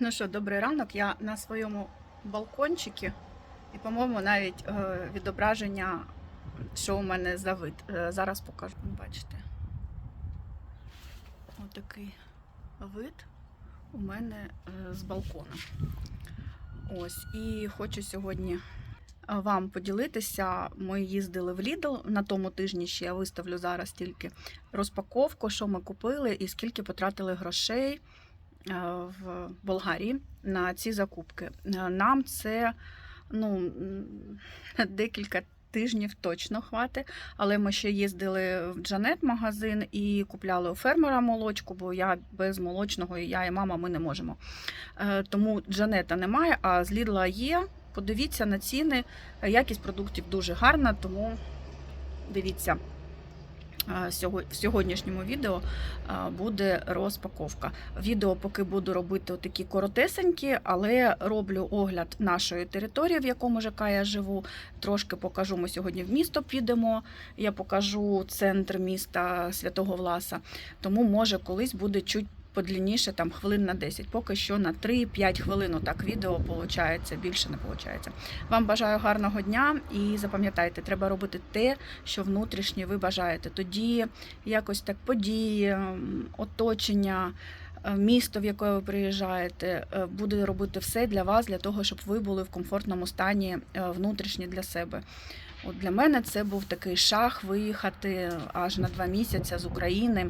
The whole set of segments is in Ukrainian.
Ну що, добрий ранок. Я на своєму балкончику і, по-моєму, навіть е, відображення, що у мене за вид. Е, зараз покажу. Бачите. Отакий вид у мене е, з балкона. Ось. І хочу сьогодні вам поділитися. Ми їздили в Lidl на тому тижні ще я виставлю зараз тільки розпаковку, що ми купили і скільки потратили грошей в Болгарії на ці закупки. Е, Нам це ну, декілька тижнів точно хватить, але ми ще їздили в Джанет магазин і купляли у фермера молочку, бо я без молочного, і я і мама ми не можемо. Е, Тому Джанета немає, а з Лідла є. Подивіться на ціни. Е, Якість продуктів дуже гарна, тому дивіться. В сьогоднішньому відео буде розпаковка. Відео поки буду робити такі коротесенькі, але роблю огляд нашої території, в якому ЖК я живу. Трошки покажу. Ми сьогодні в місто підемо. Я покажу центр міста Святого Власа. Тому може колись буде чуть подлінніше, там хвилин на 10. Поки що на 3-5 хвилин так відео виходить, більше не виходить. Вам бажаю гарного дня і запам'ятайте, треба робити те, що внутрішнє ви бажаєте. Тоді якось так події, оточення. е, Місто, в яке ви приїжджаєте, е, буде робити все для вас, для того, щоб ви були в комфортному стані е, внутрішні для себе. От для мене це був такий шаг виїхати аж на два місяці з України.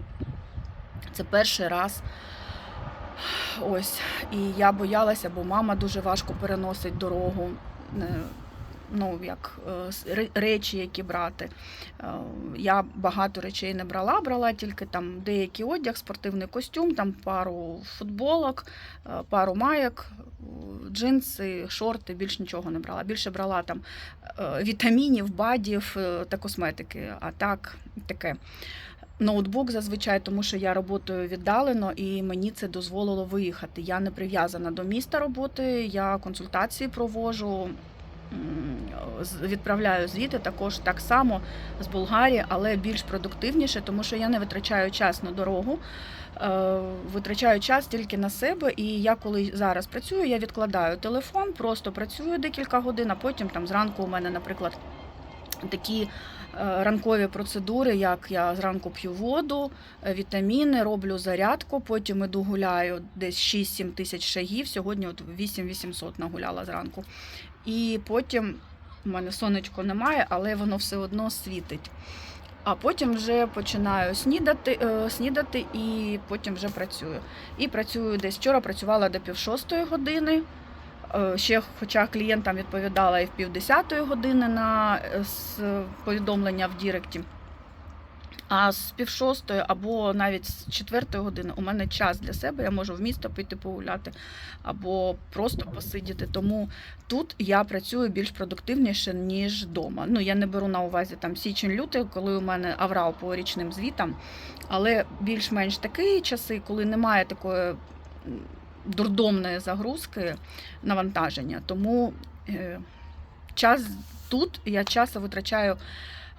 Це перший раз. Ось. І я боялася, бо мама дуже важко переносить дорогу. Е, Ну, як е, речі, які брати. Е, Я багато речей не брала, брала тільки там деякий одяг, спортивний костюм, там пару футболок, пару майок, е, джинси, шорти, більш нічого не брала. Більше брала там вітамінів, бадів та косметики. А так таке. Ноутбук зазвичай, тому що я працюю віддалено і мені це дозволило виїхати. Я не прив'язана до міста роботи, я консультації провожу. Відправляю звіти також так само з Болгарії, але більш продуктивніше, тому що я не витрачаю час на дорогу, е, витрачаю час тільки на себе. І я коли зараз працюю, я відкладаю телефон, просто працюю декілька годин, а потім там зранку у мене, наприклад, такі ранкові процедури, як я зранку п'ю воду, е, вітаміни, роблю зарядку, потім іду гуляю десь 6-7 тисяч шагів. Сьогодні от 8-800 нагуляла зранку. І потім у мене сонечко немає, але воно все одно світить. А потім вже починаю снідати, е, снідати і потім вже працюю. І працюю десь вчора працювала до пів шостої години. Е, Ще, хоча клієнтам відповідала і в півдесятої години на е, повідомлення в Діректі. А з пів шостої або навіть з четвертої години у мене час для себе. Я можу в місто піти погуляти або просто посидіти. Тому тут я працюю більш продуктивніше, ніж вдома. Ну, я не беру на увазі там січень-лютий, коли у мене аврал по річним звітам, але більш-менш такі часи, коли немає такої дурдомної загрузки навантаження. Тому е, час тут я часу витрачаю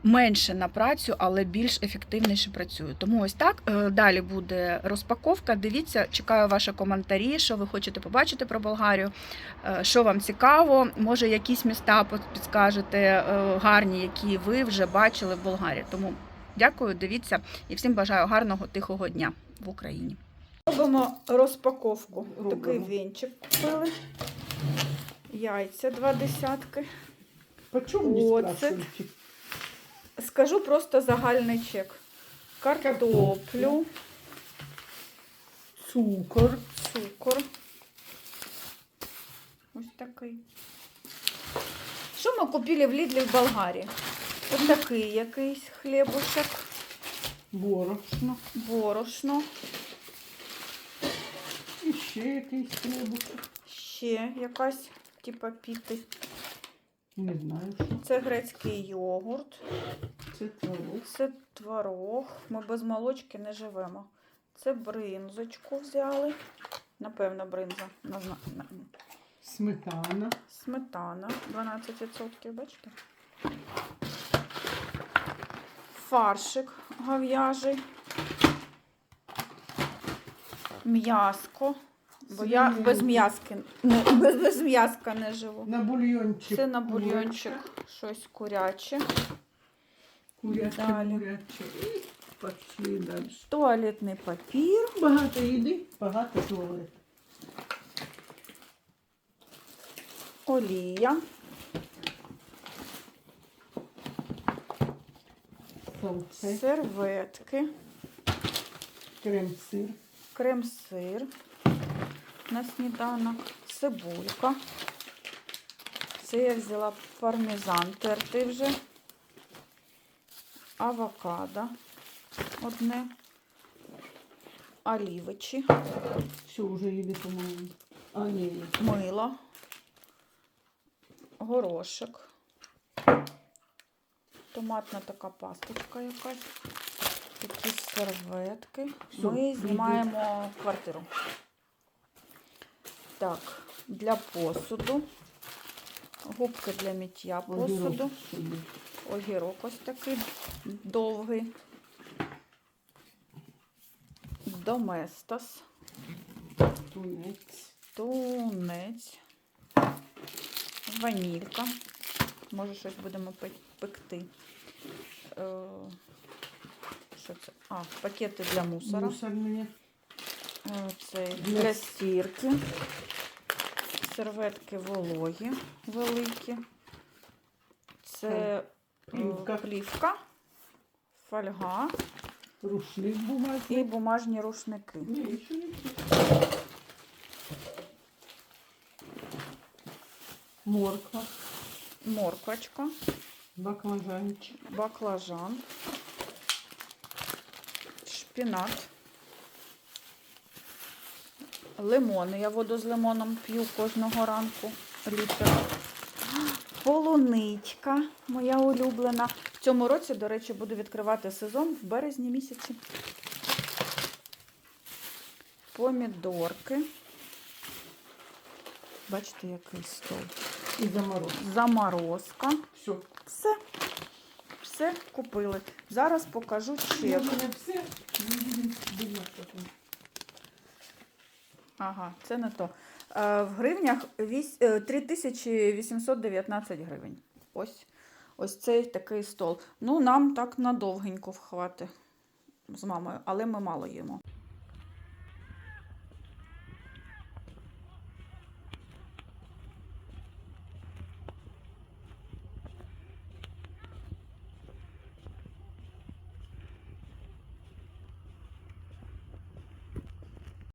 менше на працю, але більш ефективніше працюю. Тому ось так. Е, Далі буде розпаковка. Дивіться, чекаю ваші коментарі, що ви хочете побачити про Болгарію, е, що вам цікаво. Може, якісь міста підскажете гарні, які ви вже бачили в Болгарії. Тому дякую, дивіться і всім бажаю гарного тихого дня в Україні. Робимо розпаковку. Робимо. Такий вінчик купили. Яйця два десятки. Оцет. Скажу просто загальний чек. Картоплю, Цукор. цукор. Ось такий. Що ми купили в Лідлі в Болгарії? Ось такий якийсь хлібушек, Борошно. борошно, ще якийсь хлібушок. ще якась, типа піти. Не знаю, що. Це грецький йогурт, Це творог. це творог. Ми без молочки не живемо. Це бринзочку взяли. Напевно, бринза. на- на- на- Сметана. Сметана 12%, бачите? Фаршик гов'яжий. М'яско Бо я без м'язки не, без, без м'язка не живу. На бульйончик. Це на бульйончик щось куряче. Куряче, Далі. куряче. І пошли далі. Туалетний папір. Багато їди, багато туалет. Олія. Салце, Серветки. крем-сир, Крем-сир на сніданок. Цибулька. Це я взяла пармезан тертий вже. Авокадо одне. Олівичі. все вже їди, по-моєму. А, ні, ні. мило, горошок, томатна така пасточка якась, якісь серветки. Всё, Ми знімаємо квартиру. Так, для посуду, губки для миття посуду, Огірок ось такий довгий, доместос. Тунець. Тунець, ванілька. Може, щось будемо пекти. Е, Що це? А, пакети для мусора. Мусорні. Е, Це Для- для стірки. Серветки вологі великі. Це е, Плівка. плівка, фольга Рушник бумажний. і бумажні рушники. Ні, ще не. Морква, Морквочка. баклажанчик, баклажан, шпінат, лимони. Я воду з лимоном п'ю кожного ранку літр. Полуничка, моя улюблена. В цьому році, до речі, буду відкривати сезон в березні місяці. Помідорки. Бачите, який стол. і заморозка. Заморозка. Все. Все. Все купили. Зараз покажу чек. Все, ми будемо думати потім. Ага, це не то. Е, В гривнях е, 3819 гривень. Ось, ось цей такий стол. Ну, нам так надовгенько вхвати з мамою, але ми мало їмо.